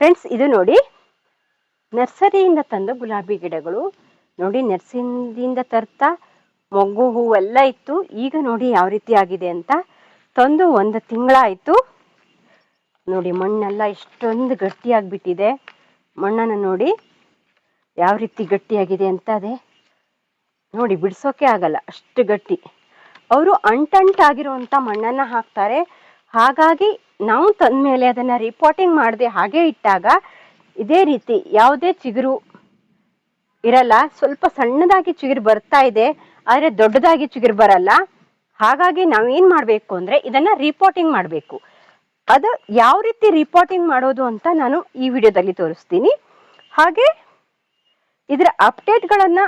Friends ಇದು ನೋಡಿ ನರ್ಸರಿಯಿಂದ ತಂದ ಗುಲಾಬಿ ಗಿಡಗಳು. ನೋಡಿ ನರ್ಸರಿಯಿಂದ ತರ್ತಾ ಮೊಗ್ಗು ಹೂವೆಲ್ಲ ಇತ್ತು. ಈಗ ನೋಡಿ ಯಾವ ರೀತಿ ಆಗಿದೆ ಅಂತ ತಂದು ಒಂದು ತಿಂಗಳಾಯಿತು. ನೋಡಿ ಮಣ್ಣೆಲ್ಲ ಇಷ್ಟೊಂದು ಗಟ್ಟಿಯಾಗಿಬಿಟ್ಟಿದೆ. ಮಣ್ಣನ್ನು ನೋಡಿ ಯಾವ ರೀತಿ ಗಟ್ಟಿಯಾಗಿದೆ ಅಂತ ಅದೇ. ನೋಡಿ ಬಿಡಿಸೋಕೆ ಆಗಲ್ಲ, ಅಷ್ಟು ಗಟ್ಟಿ. ಅವರು ಅಂಟಂಟಾಗಿರುವಂಥ ಮಣ್ಣನ್ನು ಹಾಕ್ತಾರೆ. ಹಾಗಾಗಿ ನಾವು ತಂದಮೇಲೆ ಅದನ್ನು ರಿಪೋರ್ಟಿಂಗ್ ಮಾಡದೆ ಹಾಗೆ ಇಟ್ಟಾಗ ಇದೇ ರೀತಿ ಯಾವುದೇ ಚಿಗುರು ಇರಲ್ಲ. ಸ್ವಲ್ಪ ಸಣ್ಣದಾಗಿ ಚಿಗುರು ಬರ್ತಾ ಇದೆ, ಆದರೆ ದೊಡ್ಡದಾಗಿ ಚಿಗುರು ಬರಲ್ಲ. ಹಾಗಾಗಿ ನಾವೇನು ಮಾಡಬೇಕು ಅಂದರೆ ಇದನ್ನು ರಿಪೋರ್ಟಿಂಗ್ ಮಾಡಬೇಕು. ಅದು ಯಾವ ರೀತಿ ರಿಪೋರ್ಟಿಂಗ್ ಮಾಡೋದು ಅಂತ ನಾನು ಈ ವಿಡಿಯೋದಲ್ಲಿ ತೋರಿಸ್ತೀನಿ. ಹಾಗೆ ಇದರ ಅಪ್ಡೇಟ್ಗಳನ್ನು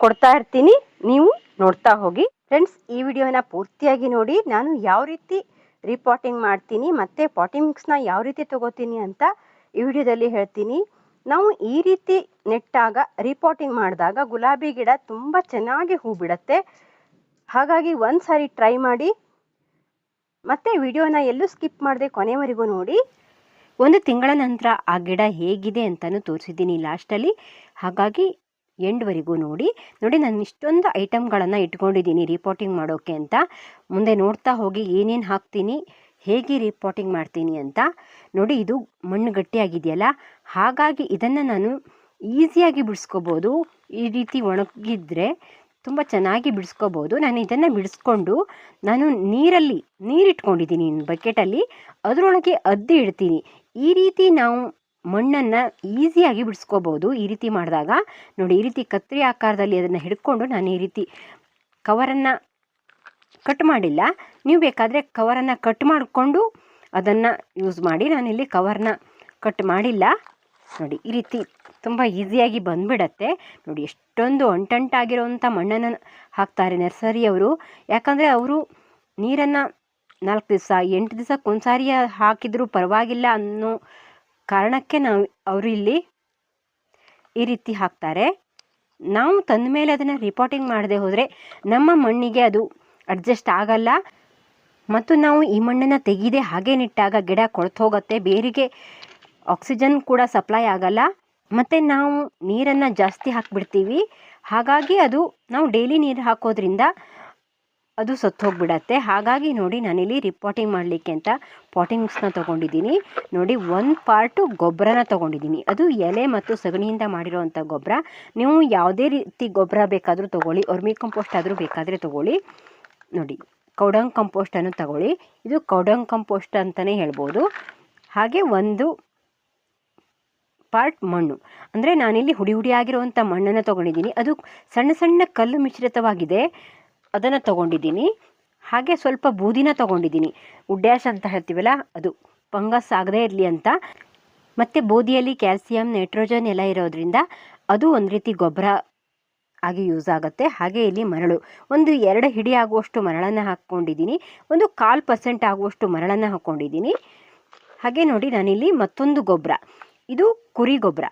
ಕೊಡ್ತಾ ಇರ್ತೀನಿ. ನೀವು ನೋಡ್ತಾ ಹೋಗಿ. ಫ್ರೆಂಡ್ಸ್ ಈ ವಿಡಿಯೋನ ಪೂರ್ತಿಯಾಗಿ ನೋಡಿ. ನಾನು ಯಾವ ರೀತಿ ರಿಪೋರ್ಟಿಂಗ್ ಮಾಡ್ತೀನಿ, ಮತ್ತೆ ಪಾಟಿಂಗ್ ಯಾವ ರೀತಿ ತಗೋತೀನಿ ಅಂತ ಈ ವಿಡಿಯೋದಲ್ಲಿ ಹೇಳ್ತೀನಿ. ನಾವು ಈ ರೀತಿ ನೆಟ್ಟಾಗ ರಿಪೋರ್ಟಿಂಗ್ ಮಾಡಿದಾಗ ಗುಲಾಬಿ ಗಿಡ ತುಂಬ ಚೆನ್ನಾಗಿ ಹೂ ಬಿಡುತ್ತೆ. ಹಾಗಾಗಿ ಒಂದು ಸಾರಿ ಟ್ರೈ ಮಾಡಿ. ಮತ್ತೆ ವಿಡಿಯೋನ ಎಲ್ಲೂ ಸ್ಕಿಪ್ ಮಾಡದೆ ಕೊನೆವರೆಗೂ ನೋಡಿ. ಒಂದು ತಿಂಗಳ ನಂತರ ಆ ಗಿಡ ಹೇಗಿದೆ ಅಂತಲೂ ತೋರಿಸಿದ್ದೀನಿ ಲಾಸ್ಟಲ್ಲಿ ಹಾಗಾಗಿ ಎಂಡ್ವರೆಗೂ ನೋಡಿ. ನೋಡಿ, ನಾನು ಇಷ್ಟೊಂದು ಐಟಮ್ಗಳನ್ನು ಇಟ್ಕೊಂಡಿದ್ದೀನಿ ರಿಪೋರ್ಟಿಂಗ್ ಮಾಡೋಕ್ಕೆ ಅಂತ. ಮುಂದೆ ನೋಡ್ತಾ ಹೋಗಿ ಏನೇನು ಹಾಕ್ತೀನಿ, ಹೇಗೆ ರಿಪೋರ್ಟಿಂಗ್ ಮಾಡ್ತೀನಿ ಅಂತ. ನೋಡಿ, ಇದು ಮಣ್ಣು ಗಟ್ಟಿಯಾಗಿದೆಯಲ್ಲ? ಹಾಗಾಗಿ ಇದನ್ನು ನಾನು ಈಸಿಯಾಗಿ ಬಿಡಿಸ್ಕೋಬೋದು. ಈ ರೀತಿ ಒಣಗಿದ್ರೆ ತುಂಬ ಚೆನ್ನಾಗಿ ಬಿಡಿಸ್ಕೋಬೋದು. ನಾನು ಇದನ್ನು ಬಿಡಿಸ್ಕೊಂಡು ನಾನು ನೀರಲ್ಲಿ, ನೀರಿಟ್ಕೊಂಡಿದ್ದೀನಿ ಬಕೆಟಲ್ಲಿ ಅದರೊಳಗೆ ಅದ್ದಿ ಇಡ್ತೀನಿ. ಈ ರೀತಿ ನಾವು ಮಣ್ಣನ್ನು ಈಸಿಯಾಗಿ ಬಿಡಿಸ್ಕೋಬೋದು ಈ ರೀತಿ ಮಾಡಿದಾಗ. ನೋಡಿ, ಈ ರೀತಿ ಕತ್ತರಿ ಆಕಾರದಲ್ಲಿ ಅದನ್ನು ಹಿಡ್ಕೊಂಡು ನಾನು ಈ ರೀತಿ ಕವರನ್ನು ಕಟ್ ಮಾಡಿಲ್ಲ. ನೀವು ಬೇಕಾದರೆ ಕವರನ್ನು ಕಟ್ ಮಾಡಿಕೊಂಡು ಅದನ್ನು ಯೂಸ್ ಮಾಡಿ. ನಾನಿಲ್ಲಿ ಕವರ್ನ ಕಟ್ ಮಾಡಿಲ್ಲ. ನೋಡಿ, ಈ ರೀತಿ ತುಂಬ ಈಸಿಯಾಗಿ ಬಂದ್ಬಿಡತ್ತೆ. ನೋಡಿ, ಎಷ್ಟೊಂದು ಅಂಟಂಟಾಗಿರೋವಂಥ ಮಣ್ಣನ್ನು ಹಾಕ್ತಾರೆ ನರ್ಸರಿಯವರು ಯಾಕಂದರೆ ಅವರು ನೀರನ್ನು ನಾಲ್ಕು ದಿವಸ, ಎಂಟು ದಿವಸಕ್ಕೆ ಸಾರಿ ಹಾಕಿದರೂ ಪರವಾಗಿಲ್ಲ ಅನ್ನೋ ಕಾರಣಕ್ಕೆ ನಾವು ಅವರು ಇಲ್ಲಿ ಈ ರೀತಿ ಹಾಕ್ತಾರೆ. ನಾವು ತಂದ ಮೇಲೆ ಅದನ್ನು ರಿಪೋರ್ಟಿಂಗ್ ಮಾಡದೆ ಹೋದರೆ ನಮ್ಮ ಮಣ್ಣಿಗೆ ಅದು ಅಡ್ಜಸ್ಟ್ ಆಗಲ್ಲ. ಮತ್ತು ನಾವು ಈ ಮಣ್ಣನ್ನು ತೆಗೆದೇ ಹಾಗೆ ನಿಟ್ಟಾಗ ಗಿಡ ಕೊಳ್ತು ಹೋಗುತ್ತೆ, ಬೇರಿಗೆ ಆಕ್ಸಿಜನ್ ಕೂಡ ಸಪ್ಲೈ ಆಗಲ್ಲ. ಮತ್ತು ನಾವು ನೀರನ್ನು ಜಾಸ್ತಿ ಹಾಕಿಬಿಡ್ತೀವಿ. ಹಾಗಾಗಿ ಅದು ನಾವು ಡೈಲಿ ನೀರು ಹಾಕೋದ್ರಿಂದ ಅದು ಸತ್ತು ಹೋಗ್ಬಿಡತ್ತೆ ಹಾಗಾಗಿ ನೋಡಿ ನಾನಿಲ್ಲಿ ರಿಪೋರ್ಟಿಂಗ್ ಮಾಡಲಿಕ್ಕೆ ಅಂತ ಪಾಟಿಂಗ್ಸ್ನ ತೊಗೊಂಡಿದ್ದೀನಿ. ನೋಡಿ ಒಂದು ಪಾರ್ಟು ಗೊಬ್ಬರನ ತೊಗೊಂಡಿದ್ದೀನಿ. ಅದು ಎಲೆ ಮತ್ತು ಸಗಣಿಯಿಂದ ಮಾಡಿರೋವಂಥ ಗೊಬ್ಬರ ನೀವು ಯಾವುದೇ ರೀತಿ ಗೊಬ್ಬರ ಬೇಕಾದರೂ ತೊಗೊಳ್ಳಿ ಒರ್ಮಿ ಕಂಪೋಸ್ಟ್ ಆದರೂ ಬೇಕಾದರೆ ತೊಗೊಳ್ಳಿ. ನೋಡಿ, ಕೌಡಂಗ್ ಕಂಪೋಸ್ಟನ್ನು ತಗೊಳ್ಳಿ. ಇದು ಕೌಡಂಗ್ ಕಂಪೋಸ್ಟ್ ಅಂತಲೇ ಹೇಳ್ಬೋದು. ಹಾಗೆ ಒಂದು ಪಾರ್ಟ್ ಮಣ್ಣು. ಅಂದರೆ ನಾನಿಲ್ಲಿ ಹುಡಿ ಹುಡಿಯಾಗಿರುವಂಥ ಮಣ್ಣನ್ನು ತೊಗೊಂಡಿದ್ದೀನಿ. ಅದು ಸಣ್ಣ ಸಣ್ಣ ಕಲ್ಲು ಮಿಶ್ರಿತವಾಗಿದೆ. ಅದನ್ನು ತಗೊಂಡಿದ್ದೀನಿ. ಹಾಗೆ ಸ್ವಲ್ಪ ಬೂದಿನ ತಗೊಂಡಿದ್ದೀನಿ. ಉಡ್ಯಾಶ್ ಅಂತ ಹೇಳ್ತೀವಲ್ಲ, ಅದು ಫಂಗಸ್ ಆಗದೇ ಇರಲಿ ಅಂತ. ಮತ್ತು ಬೂದಿಯಲ್ಲಿ ಕ್ಯಾಲ್ಸಿಯಂ, ನೈಟ್ರೋಜನ್ ಎಲ್ಲ ಇರೋದ್ರಿಂದ ಅದು ಒಂದು ರೀತಿ ಗೊಬ್ಬರ ಆಗಿ ಯೂಸ್ ಆಗುತ್ತೆ. ಹಾಗೆ ಇಲ್ಲಿ ಮರಳು. ಒಂದು ಎರಡು ಹಿಡಿ ಆಗುವಷ್ಟು ಮರಳನ್ನು ಹಾಕ್ಕೊಂಡಿದ್ದೀನಿ. ಒಂದು ಕಾಲು ಪರ್ಸೆಂಟ್ ಆಗುವಷ್ಟು ಮರಳನ್ನು ಹಾಕ್ಕೊಂಡಿದ್ದೀನಿ. ಹಾಗೆ ನೋಡಿ ನಾನಿಲ್ಲಿ ಮತ್ತೊಂದು ಗೊಬ್ಬರ. ಇದು ಕುರಿ ಗೊಬ್ಬರ.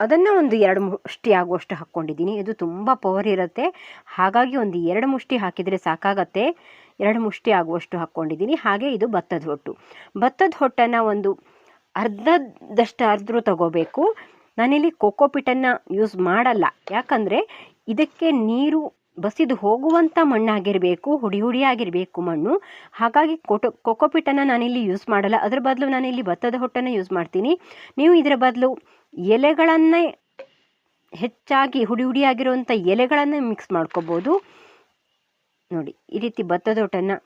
ಅದನ್ನು ಒಂದು ಎರಡು ಮುಷ್ಟಿ ಆಗುವಷ್ಟು ಹಾಕ್ಕೊಂಡಿದ್ದೀನಿ. ಇದು ತುಂಬ ಪವರ್ ಇರುತ್ತೆ. ಹಾಗಾಗಿ ಒಂದು ಎರಡು ಮುಷ್ಟಿ ಹಾಕಿದರೆ ಸಾಕಾಗತ್ತೆ. ಎರಡು ಮುಷ್ಟಿ ಆಗುವಷ್ಟು ಹಾಕ್ಕೊಂಡಿದ್ದೀನಿ. ಹಾಗೆ ಇದು ಭತ್ತದ ಹೊಟ್ಟು. ಭತ್ತದ ಹೊಟ್ಟನ್ನು ಒಂದು ಅರ್ಧದಷ್ಟು ಅರ್ಧರು ತಗೋಬೇಕು. ನಾನಿಲ್ಲಿ ಕೋಕೋಪಿಟನ್ನು ಯೂಸ್ ಮಾಡಲ್ಲ. ಯಾಕಂದರೆ ಇದಕ್ಕೆ ನೀರು ಬಸಿದು ಹೋಗುವಂಥ ಮಣ್ಣಾಗಿರಬೇಕು, ಹುಡಿ ಹುಡಿಯಾಗಿರಬೇಕು ಮಣ್ಣು. ಹಾಗಾಗಿ ಕೊಟೊ ಕೊಕೋಪಿಟನ್ನು ನಾನಿಲ್ಲಿ ಯೂಸ್ ಮಾಡಲ್ಲ. ಅದರ ಬದಲು ನಾನಿಲ್ಲಿ ಭತ್ತದ ಹೊಟ್ಟನ್ನು ಯೂಸ್ ಮಾಡ್ತೀನಿ. ನೀವು ಇದರ ಬದಲು ಎಲೆಗಳನ್ನೇ ಹೆಚ್ಚಾಗಿ ಹುಡಿ ಹುಡಿಯಾಗಿರುವಂಥ ಎಲೆಗಳನ್ನು ಮಿಕ್ಸ್ ಮಾಡ್ಕೋಬೋದು. ನೋಡಿ, ಈ ರೀತಿ ಭತ್ತದ ಹೊಟ್ಟನ್ನು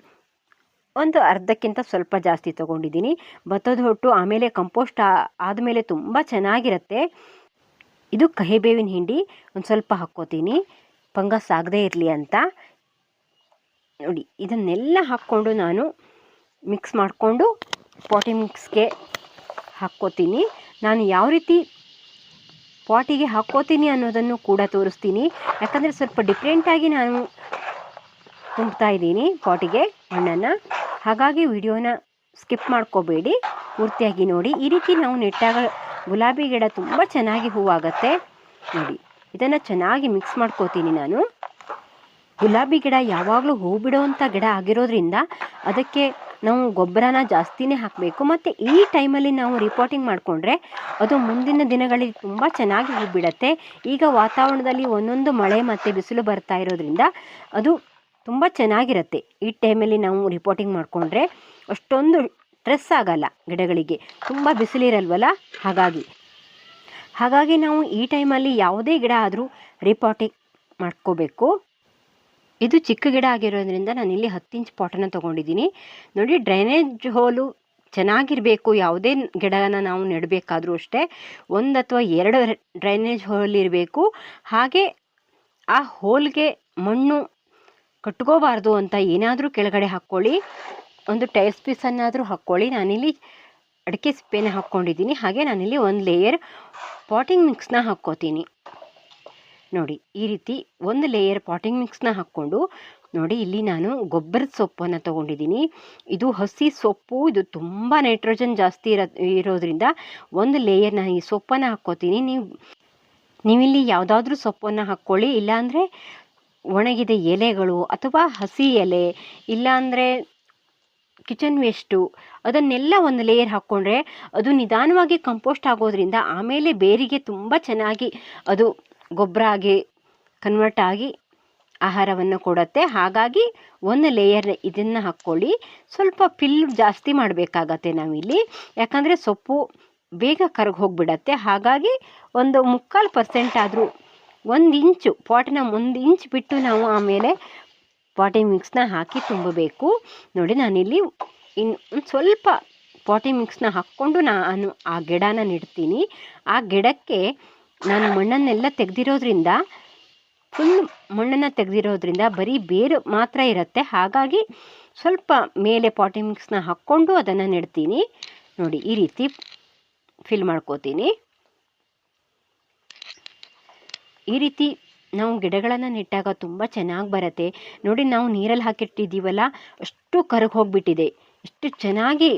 ಒಂದು ಅರ್ಧಕ್ಕಿಂತ ಸ್ವಲ್ಪ ಜಾಸ್ತಿ ತಗೊಂಡಿದ್ದೀನಿ. ಭತ್ತದ ಹೊಟ್ಟು ಆಮೇಲೆ ಕಂಪೋಸ್ಟ್ ಆದಮೇಲೆ ತುಂಬ ಚೆನ್ನಾಗಿರುತ್ತೆ. ಇದು ಕಹಿಬೇವಿನ ಹಿಂಡಿ, ಒಂದು ಸ್ವಲ್ಪ ಹಾಕ್ಕೋತೀನಿ. ಫಂಗಸ್ ಆಗದೇ ಇರಲಿ ಅಂತ. ನೋಡಿ, ಇದನ್ನೆಲ್ಲ ಹಾಕ್ಕೊಂಡು ನಾನು ಮಿಕ್ಸ್ ಮಾಡಿಕೊಂಡು ಪಾಟಿ ಮಿಕ್ಸ್ಗೆ ಹಾಕ್ಕೋತೀನಿ. ನಾನು ಯಾವ ರೀತಿ ಪಾಟಿಗೆ ಹಾಕ್ಕೋತೀನಿ ಅನ್ನೋದನ್ನು ಕೂಡ ತೋರಿಸ್ತೀನಿ. ಯಾಕಂದರೆ ಸ್ವಲ್ಪ ಡಿಫ್ರೆಂಟಾಗಿ ನಾನು ತುಂಬ್ತಾ ಇದ್ದೀನಿ ಪಾಟಿಗೆ ಹಣ್ಣನ್ನು. ಹಾಗಾಗಿ ವಿಡಿಯೋನ ಸ್ಕಿಪ್ ಮಾಡ್ಕೋಬೇಡಿ. ಪೂರ್ತಿಯಾಗಿ ನೋಡಿ. ಈ ರೀತಿ ನಾವು ನೆಟ್ಟಾಗ ಗುಲಾಬಿ ಗಿಡ ತುಂಬ ಚೆನ್ನಾಗಿ ಹೂವಾಗತ್ತೆ. ನೋಡಿ. ಇದನ್ನು ಚೆನ್ನಾಗಿ ಮಿಕ್ಸ್ ಮಾಡ್ಕೋತೀನಿ ನಾನು. ಗುಲಾಬಿ ಗಿಡ ಯಾವಾಗಲೂ ಹೂ ಬಿಡುವಂಥ ಗಿಡ ಆಗಿರೋದ್ರಿಂದ ಅದಕ್ಕೆ ನಾವು ಗೊಬ್ಬರನ ಜಾಸ್ತಿನೇ ಹಾಕಬೇಕು. ಮತ್ತು ಈ ಟೈಮಲ್ಲಿ ನಾವು ರಿಪೋರ್ಟಿಂಗ್ ಮಾಡಿಕೊಂಡ್ರೆ ಅದು ಮುಂದಿನ ದಿನಗಳಲ್ಲಿ ತುಂಬ ಚೆನ್ನಾಗಿ ಹೂ ಈಗ ವಾತಾವರಣದಲ್ಲಿ ಒಂದೊಂದು ಮಳೆ ಮತ್ತು ಬಿಸಿಲು ಬರ್ತಾ ಇರೋದ್ರಿಂದ ಅದು ತುಂಬ ಚೆನ್ನಾಗಿರುತ್ತೆ. ಈ ಟೈಮಲ್ಲಿ ನಾವು ರಿಪೋರ್ಟಿಂಗ್ ಮಾಡಿಕೊಂಡ್ರೆ ಅಷ್ಟೊಂದು ಸ್ಟ್ರೆಸ್ ಆಗಲ್ಲ ಗಿಡಗಳಿಗೆ. ತುಂಬ ಬಿಸಿಲಿರಲ್ವಲ್ಲ? ಹಾಗಾಗಿ. ಹಾಗಾಗಿ ನಾವು ಈ ಟೈಮಲ್ಲಿ ಯಾವುದೇ ಗಿಡ ಆದರೂ ರಿಪೋರ್ಟಿಂಗ್ ಮಾಡ್ಕೋಬೇಕು. ಇದು ಚಿಕ್ಕ ಗಿಡ ಆಗಿರೋದ್ರಿಂದ ನಾನು ಇಲ್ಲಿ ಹತ್ತು ಇಂಚ್ ಪಾಟನ್ನು ತೊಗೊಂಡಿದ್ದೀನಿ. ನೋಡಿ ಡ್ರೈನೇಜ್ ಹೋಲು ಚೆನ್ನಾಗಿರಬೇಕು, ಯಾವುದೇ ಗಿಡನ ನಾವು ನೆಡಬೇಕಾದ್ರೂ ಅಷ್ಟೇ. ಒಂದು ಅಥವಾ ಎರಡು ಡ್ರೈನೇಜ್ ಹೋಲ್ ಇರಬೇಕು. ಹಾಗೆ ಆ ಹೋಲ್ಗೆ ಮಣ್ಣು ಕಟ್ಕೋಬಾರ್ದು ಅಂತ ಏನಾದರೂ ಕೆಳಗಡೆ ಹಾಕ್ಕೊಳ್ಳಿ. ಒಂದು ಟೈಲ್ಸ್ ಪೀಸನ್ನಾದರೂ ಹಾಕ್ಕೊಳ್ಳಿ. ನಾನಿಲ್ಲಿ ಅಡಿಕೆ ಸಿಪ್ಪೆನ ಹಾಕ್ಕೊಂಡಿದ್ದೀನಿ. ಹಾಗೆ ನಾನಿಲ್ಲಿ ಒಂದು ಲೇಯರ್ ಪಾಟಿಂಗ್ ಮಿಕ್ಸ್ನ ಹಾಕ್ಕೋತೀನಿ. ನೋಡಿ, ಈ ರೀತಿ ಒಂದು ಲೇಯರ್ ಪಾಟಿಂಗ್ ಮಿಕ್ಸ್ನ ಹಾಕ್ಕೊಂಡು, ನೋಡಿ ಇಲ್ಲಿ ನಾನು ಗೊಬ್ಬರದ ಸೊಪ್ಪನ್ನು ತೊಗೊಂಡಿದ್ದೀನಿ. ಇದು ಹಸಿ ಸೊಪ್ಪು, ಇದು ತುಂಬ ನೈಟ್ರೋಜನ್ ಜಾಸ್ತಿ ಇರೋ, ಇರೋದ್ರಿಂದ ಒಂದು ಲೇಯರ್ ನಾನು ಈ ಸೊಪ್ಪನ್ನು ಹಾಕ್ಕೋತೀನಿ. ನೀವು, ನೀವಿಲ್ಲಿ ಯಾವುದಾದ್ರೂ ಸೊಪ್ಪನ್ನು ಹಾಕ್ಕೊಳ್ಳಿ. ಇಲ್ಲಾಂದರೆ ಒಣಗಿದ ಎಲೆಗಳು ಅಥವಾ ಹಸಿ ಎಲೆ, ಇಲ್ಲಾಂದರೆ ಕಿಚನ್ ವೇಸ್ಟು ಅದನ್ನೆಲ್ಲ ಒಂದು ಲೇಯರ್ ಹಾಕ್ಕೊಂಡ್ರೆ ಅದು ನಿಧಾನವಾಗಿ ಕಂಪೋಸ್ಟ್ ಆಗೋದ್ರಿಂದ ಆಮೇಲೆ ಬೇರಿಗೆ ತುಂಬ ಚೆನ್ನಾಗಿ ಅದು ಗೊಬ್ಬರ ಆಗಿ ಕನ್ವರ್ಟ್ ಆಗಿ ಆಹಾರವನ್ನು ಕೊಡುತ್ತೆ. ಹಾಗಾಗಿ ಒಂದು ಲೇಯರ್ ಇದನ್ನು ಹಾಕ್ಕೊಳ್ಳಿ. ಸ್ವಲ್ಪ ಫಿಲ್ ಜಾಸ್ತಿ ಮಾಡಬೇಕಾಗತ್ತೆ ನಾವಿಲ್ಲಿ. ಯಾಕಂದರೆ ಸೊಪ್ಪು ಬೇಗ ಕರಗಿ ಹೋಗಿಬಿಡತ್ತೆ. ಹಾಗಾಗಿ ಒಂದು ಮುಕ್ಕಾಲು ಪರ್ಸೆಂಟ್ ಆದರೂ ಒಂದು ಇಂಚು, ಪಾಟ್ನ ಒಂದು ಇಂಚ್ ಬಿಟ್ಟು ನಾವು ಆಮೇಲೆ ಪಾಟಿಂಗ್ ಮಿಕ್ಸ್ನ ಹಾಕಿ ತುಂಬಬೇಕು. ನೋಡಿ ನಾನಿಲ್ಲಿ ಇನ್ನು ಸ್ವಲ್ಪ ಪಾಟಿ ಮಿಕ್ಸ್ನ ಹಾಕ್ಕೊಂಡು ನಾನು ಆ ಗಿಡನ ನೆಡ್ತೀನಿ. ಆ ಗಿಡಕ್ಕೆ ನಾನು ಮಣ್ಣನ್ನೆಲ್ಲ ತೆಗೆದಿರೋದ್ರಿಂದ ಫುಲ್ ಮಣ್ಣನ್ನು ತೆಗೆದಿರೋದ್ರಿಂದ ಬರೀ ಬೇರು ಮಾತ್ರ ಇರುತ್ತೆ. ಹಾಗಾಗಿ ಸ್ವಲ್ಪ ಮೇಲೆ ಪಾಟಿ ಮಿಕ್ಸ್ನ ಹಾಕ್ಕೊಂಡು ಅದನ್ನು ನೆಡ್ತೀನಿ. ನೋಡಿ ಈ ರೀತಿ ಫಿಲ್ ಮಾಡ್ಕೋತೀನಿ. ಈ ರೀತಿ ನಾವು ಗಿಡಗಳನ್ನು ನೆಟ್ಟಾಗ ತುಂಬ ಚೆನ್ನಾಗಿ ಬರುತ್ತೆ. ನೋಡಿ ನಾವು ನೀರಲ್ಲಿ ಹಾಕಿಟ್ಟಿದ್ದೀವಲ್ಲ, ಅಷ್ಟು ಕರಗಿ ಹೋಗಿಬಿಟ್ಟಿದೆ. ಎಷ್ಟು ಚೆನ್ನಾಗಿ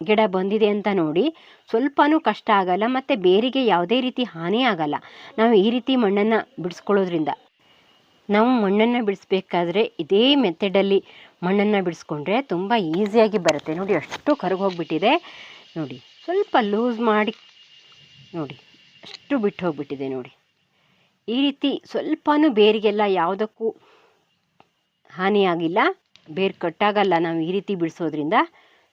ಗಿಡ ಬಂದಿದೆ ಅಂತ ನೋಡಿ ಸ್ವಲ್ಪನೂ ಕಷ್ಟ ಆಗಲ್ಲ, ಮತ್ತು ಬೇರಿಗೆ ಯಾವುದೇ ರೀತಿ ಹಾನಿ ಆಗಲ್ಲ. ನಾವು ಈ ರೀತಿ ಮಣ್ಣನ್ನು ಬಿಡಿಸ್ಕೊಳ್ಳೋದ್ರಿಂದ. ನಾವು ಮಣ್ಣನ್ನು ಬಿಡಿಸ್ಬೇಕಾದ್ರೆ ಇದೇ ಮೆಥಡಲ್ಲಿ ಮಣ್ಣನ್ನು ಬಿಡಿಸ್ಕೊಂಡ್ರೆ ತುಂಬ ಈಸಿಯಾಗಿ ಬರುತ್ತೆ. ನೋಡಿ ಅಷ್ಟು ಕರಗೋಗ್ಬಿಟ್ಟಿದೆ ನೋಡಿ, ಸ್ವಲ್ಪ ಲೂಸ್ ಮಾಡಿ ನೋಡಿ, ಅಷ್ಟು ಬಿಟ್ಟು ಹೋಗ್ಬಿಟ್ಟಿದೆ ನೋಡಿ. ಈ ರೀತಿ ಸ್ವಲ್ಪನೂ ಬೇರಿಗೆಲ್ಲ ಯಾವುದಕ್ಕೂ ಹಾನಿಯಾಗಿಲ್ಲ. ಬೇರು ಕಟ್ಟಾಗಲ್ಲ ನಾವು ಈ ರೀತಿ ಬಿಡಿಸೋದ್ರಿಂದ.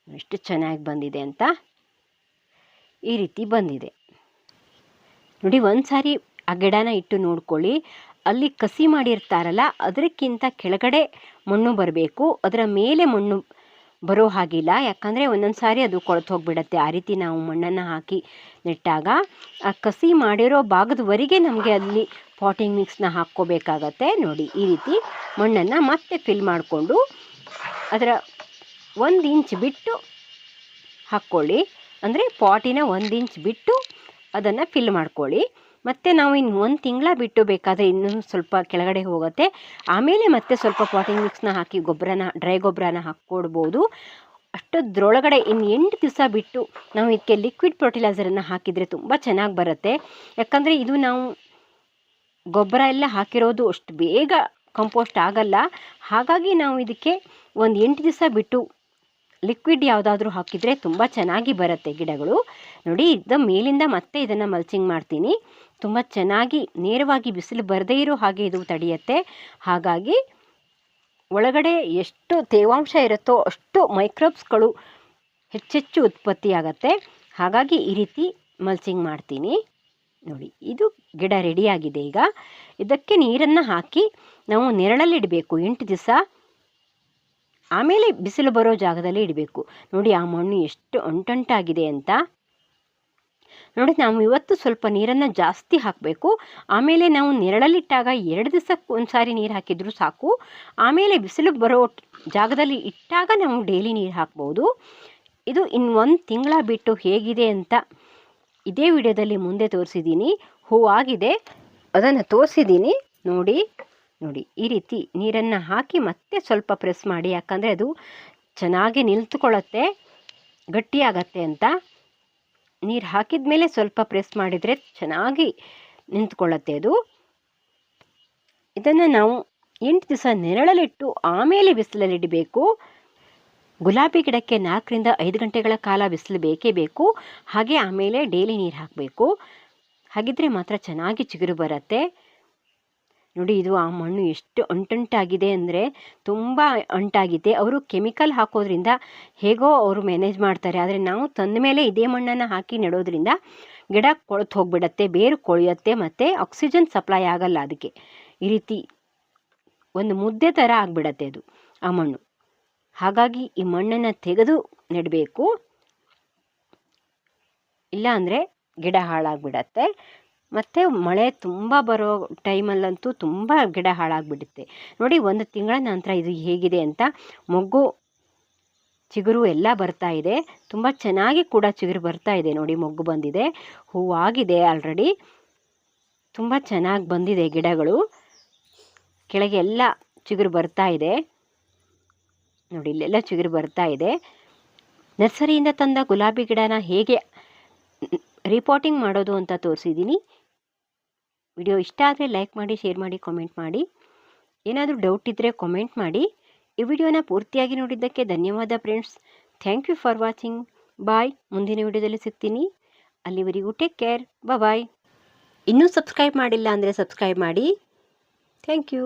ಎಷ್ಟು ಚೆನ್ನಾಗಿ ಬಂದಿದೆ ಅಂತ ಈ ರೀತಿ ಬಂದಿದೆ. ನೋಡಿ ಒಂದು ಸಾರಿ ಆ ಗಿಡನ ಇಟ್ಟು ನೋಡ್ಕೊಳ್ಳಿ. ಅಲ್ಲಿ ಕಸಿ ಮಾಡಿರ್ತಾರಲ್ಲ, ಅದಕ್ಕಿಂತ ಕೆಳಗಡೆ ಮಣ್ಣು ಬರಬೇಕು. ಅದರ ಮೇಲೆ ಮಣ್ಣು ಬರೋ ಹಾಗಿಲ್ಲ. ಯಾಕಂದರೆ ಒಂದೊಂದು ಸಾರಿ ಅದು ಕೊಳೆತು ಹೋಗಿಬಿಡತ್ತೆ. ಆ ರೀತಿ ನಾವು ಮಣ್ಣನ್ನು ಹಾಕಿ ನೆಟ್ಟಾಗ ಆ ಕಸಿ ಮಾಡಿರೋ ಭಾಗದವರೆಗೆ ನಮಗೆ ಅಲ್ಲಿ ಪಾಟಿಂಗ್ ಮಿಕ್ಸ್ನ ಹಾಕ್ಕೋಬೇಕಾಗತ್ತೆ. ನೋಡಿ, ಈ ರೀತಿ ಮಣ್ಣನ್ನು ಮತ್ತೆ ಫಿಲ್ ಮಾಡಿಕೊಂಡು ಅದರ ಒಂದು ಇಂಚ್ ಬಿಟ್ಟು ಹಾಕ್ಕೊಳ್ಳಿ. ಅಂದರೆ ಪಾಟಿನ ಒಂದು ಇಂಚ್ ಬಿಟ್ಟು ಅದನ್ನು ಫಿಲ್ ಮಾಡ್ಕೊಳ್ಳಿ. ಮತ್ತು ನಾವು ಇನ್ನು ಒಂದು ತಿಂಗಳ ಬಿಟ್ಟು ಬೇಕಾದರೆ ಇನ್ನೂ ಸ್ವಲ್ಪ ಕೆಳಗಡೆ ಹೋಗುತ್ತೆ. ಆಮೇಲೆ ಮತ್ತೆ ಸ್ವಲ್ಪ ಪಾಟಿಂಗ್ ಮಿಕ್ಸ್ನ ಹಾಕಿ ಗೊಬ್ಬರನ ಡ್ರೈ ಗೊಬ್ಬರನ ಹಾಕ್ಕೊಡ್ಬೋದು. ಅಷ್ಟೊದ್ರೊಳಗಡೆ ಇನ್ನು ಎಂಟು ದಿವಸ ಬಿಟ್ಟು ನಾವು ಇದಕ್ಕೆ ಲಿಕ್ವಿಡ್ ಫರ್ಟಿಲೈಸರನ್ನು ಹಾಕಿದರೆ ತುಂಬ ಚೆನ್ನಾಗಿ ಬರುತ್ತೆ. ಯಾಕಂದರೆ ಇದು ನಾವು ಗೊಬ್ಬರ ಎಲ್ಲ ಹಾಕಿರೋದು ಅಷ್ಟು ಬೇಗ ಕಂಪೋಸ್ಟ್ ಆಗಲ್ಲ. ಹಾಗಾಗಿ ನಾವು ಇದಕ್ಕೆ ಒಂದು ಎಂಟು ದಿವಸ ಬಿಟ್ಟು ಲಿಕ್ವಿಡ್ ಯಾವುದಾದ್ರೂ ಹಾಕಿದರೆ ತುಂಬ ಚೆನ್ನಾಗಿ ಬರುತ್ತೆ ಗಿಡಗಳು. ನೋಡಿ ಇದು ಮೇಲಿಂದ ಮತ್ತೆ ಇದನ್ನು ಮಲ್ಚಿಂಗ್ ಮಾಡ್ತೀನಿ. ತುಂಬ ಚೆನ್ನಾಗಿ ನೇರವಾಗಿ ಬಿಸಿಲು ಬರದೇ ಇರೋ ಹಾಗೆ ಇದು ತಡೆಯುತ್ತೆ. ಹಾಗಾಗಿ ಒಳಗಡೆ ಎಷ್ಟು ತೇವಾಂಶ ಇರುತ್ತೋ ಅಷ್ಟು ಮೈಕ್ರೋಬ್ಸ್ಗಳು ಹೆಚ್ಚೆಚ್ಚು ಉತ್ಪತ್ತಿಯಾಗತ್ತೆ. ಹಾಗಾಗಿ ಈ ರೀತಿ ಮಲ್ಚಿಂಗ್ ಮಾಡ್ತೀನಿ. ನೋಡಿ, ಇದು ಗಿಡ ರೆಡಿಯಾಗಿದೆ ಈಗ. ಇದಕ್ಕೆ ನೀರನ್ನು ಹಾಕಿ ನಾವು ನೆರಳಲ್ಲಿ ಇಡಬೇಕು. ಎಂಟು ದಿವಸ ಆಮೇಲೆ ಬಿಸಿಲು ಬರೋ ಜಾಗದಲ್ಲಿ ಇಡಬೇಕು. ನೋಡಿ, ಆ ಮಣ್ಣು ಎಷ್ಟು ಅಂಟಂಟಾಗಿದೆ ಅಂತ. ನೋಡಿ ನಾವು ಇವತ್ತು ಸ್ವಲ್ಪ ನೀರನ್ನು ಜಾಸ್ತಿ ಹಾಕಬೇಕು. ಆಮೇಲೆ ನಾವು ನೆರಳಲ್ಲಿಟ್ಟಾಗ ಎರಡು ದಿವಸಕ್ಕೆ ಒಂದು ಸಾರಿ ನೀರು ಹಾಕಿದರೂ ಸಾಕು. ಆಮೇಲೆ ಬಿಸಿಲು ಬರೋ ಜಾಗದಲ್ಲಿ ಇಟ್ಟಾಗ ನಾವು ಡೈಲಿ ನೀರು ಹಾಕ್ಬೋದು. ಇದು ಇನ್ನು ಒಂದು ತಿಂಗಳ ಬಿಟ್ಟು ಹೇಗಿದೆ ಅಂತ ಇದೇ ವಿಡಿಯೋದಲ್ಲಿ ಮುಂದೆ ತೋರಿಸಿದ್ದೀನಿ ಆಗಿದೆ ಅದನ್ನು ತೋರಿಸಿದ್ದೀನಿ ನೋಡಿ ನೋಡಿ, ಈ ರೀತಿ ನೀರನ್ನು ಹಾಕಿ ಮತ್ತೆ ಸ್ವಲ್ಪ ಪ್ರೆಸ್ ಮಾಡಿ. ಯಾಕಂದರೆ ಅದು ಚೆನ್ನಾಗಿ ನಿಲ್ತುಕೊಳ್ಳುತ್ತೆ, ಗಟ್ಟಿಯಾಗತ್ತೆ ಅಂತ. ನೀರು ಹಾಕಿದ ಮೇಲೆ ಸ್ವಲ್ಪ ಪ್ರೆಸ್ ಮಾಡಿದರೆ ಚೆನ್ನಾಗಿ ನಿಂತ್ಕೊಳ್ಳುತ್ತೆ ಅದು. ಇದನ್ನು ನಾವು ಎಂಟು ದಿವಸ ನೆರಳಲ್ಲಿಟ್ಟು ಆಮೇಲೆ ಬಿಸಿಲಲ್ಲಿಡಬೇಕು ಗುಲಾಬಿ ಗಿಡಕ್ಕೆ ನಾಲ್ಕರಿಂದ ಐದು ಗಂಟೆಗಳ ಕಾಲ ಬಿಸಿಲು ಬೇಕೇ ಬೇಕು. ಹಾಗೆ ಆಮೇಲೆ ಡೈಲಿ ನೀರು ಹಾಕಬೇಕು. ಹಾಗಿದ್ರೆ ಮಾತ್ರ ಚೆನ್ನಾಗಿ ಚಿಗುರು ಬರುತ್ತೆ. ನೋಡಿ ಇದು ಆ ಮಣ್ಣು ಎಷ್ಟು ಅಂಟಂಟಾಗಿದೆ ಅಂದರೆ ತುಂಬ ಅಂಟಾಗಿದೆ. ಅವರು ಕೆಮಿಕಲ್ ಹಾಕೋದ್ರಿಂದ ಹೇಗೋ ಅವರು ಮ್ಯಾನೇಜ್ ಮಾಡ್ತಾರೆ. ಆದರೆ ನಾವು ತಂದ ಮೇಲೆ ಇದೇ ಮಣ್ಣನ್ನು ಹಾಕಿ ನೆಡೋದ್ರಿಂದ ಗಿಡ ಕೊಳತು ಹೋಗ್ಬಿಡತ್ತೆ, ಬೇರು ಕೊಳೆಯುತ್ತೆ ಮತ್ತು ಆಕ್ಸಿಜನ್ ಸಪ್ಲೈ ಆಗಲ್ಲ ಅದಕ್ಕೆ ಈ ರೀತಿ ಒಂದು ಮುದ್ದೆ ಥರ ಆಗಿಬಿಡತ್ತೆ ಅದು ಆ ಮಣ್ಣು. ಹಾಗಾಗಿ ಈ ಮಣ್ಣನ್ನು ತೆಗೆದು ನೆಡಬೇಕು. ಇಲ್ಲ ಅಂದರೆ ಗಿಡ ಹಾಳಾಗ್ಬಿಡತ್ತೆ. ಮತ್ತು ಮಳೆ ತುಂಬ ಬರೋ ಟೈಮಲ್ಲಂತೂ ತುಂಬ ಗಿಡ ಹಾಳಾಗ್ಬಿಡುತ್ತೆ. ನೋಡಿ ಒಂದು ತಿಂಗಳ ನಂತರ ಇದು ಹೇಗಿದೆ ಅಂತ ಮೊಗ್ಗು ಚಿಗುರು ಎಲ್ಲ ಬರ್ತಾ ಇದೆ. ತುಂಬ ಚೆನ್ನಾಗಿ ಕೂಡ ಚಿಗುರು ಬರ್ತಾ ಇದೆ ನೋಡಿ ಮೊಗ್ಗು ಬಂದಿದೆ. ಹೂವಾಗಿದೆ ಆಲ್ರೆಡಿ ತುಂಬ ಚೆನ್ನಾಗಿ ಬಂದಿದೆ ಗಿಡಗಳು. ಕೆಳಗೆ ಎಲ್ಲ ಚಿಗುರು ಬರ್ತಾ ಇದೆ. ನೋಡಿ ಇಲ್ಲೆಲ್ಲ ಚಿಗುರು ಬರ್ತಾ ಇದೆ. ನರ್ಸರಿಯಿಂದ ತಂದ ಗುಲಾಬಿ ಗಿಡನ ಹೇಗೆ ರಿಪೋರ್ಟಿಂಗ್ ಮಾಡೋದು ಅಂತ ತೋರಿಸಿದ್ದೀನಿ. ವಿಡಿಯೋ ಇಷ್ಟ ಆದರೆ ಲೈಕ್ ಮಾಡಿ ಶೇರ್ ಮಾಡಿ ಕಾಮೆಂಟ್ ಮಾಡಿ. ಏನಾದರೂ ಡೌಟ್ ಇದ್ದರೆ ಕಾಮೆಂಟ್ ಮಾಡಿ. ಈ ವಿಡಿಯೋನ ಪೂರ್ತಿಯಾಗಿ ನೋಡಿದ್ದಕ್ಕೆ ಧನ್ಯವಾದ friends thank you for watching bye ಮುಂದಿನ ವಿಡಿಯೋದಲ್ಲಿ ಸಿಗ್ತೀನಿ. ಅಲ್ಲಿವರೆಗೂ ಟೇಕ್ ಕೇರ್ ಬಾಯ್ ಇನ್ನೂ ಸಬ್ಸ್ಕ್ರೈಬ್ ಮಾಡಿಲ್ಲ ಅಂದರೆ ಸಬ್ಸ್ಕ್ರೈಬ್ ಮಾಡಿ. Thank you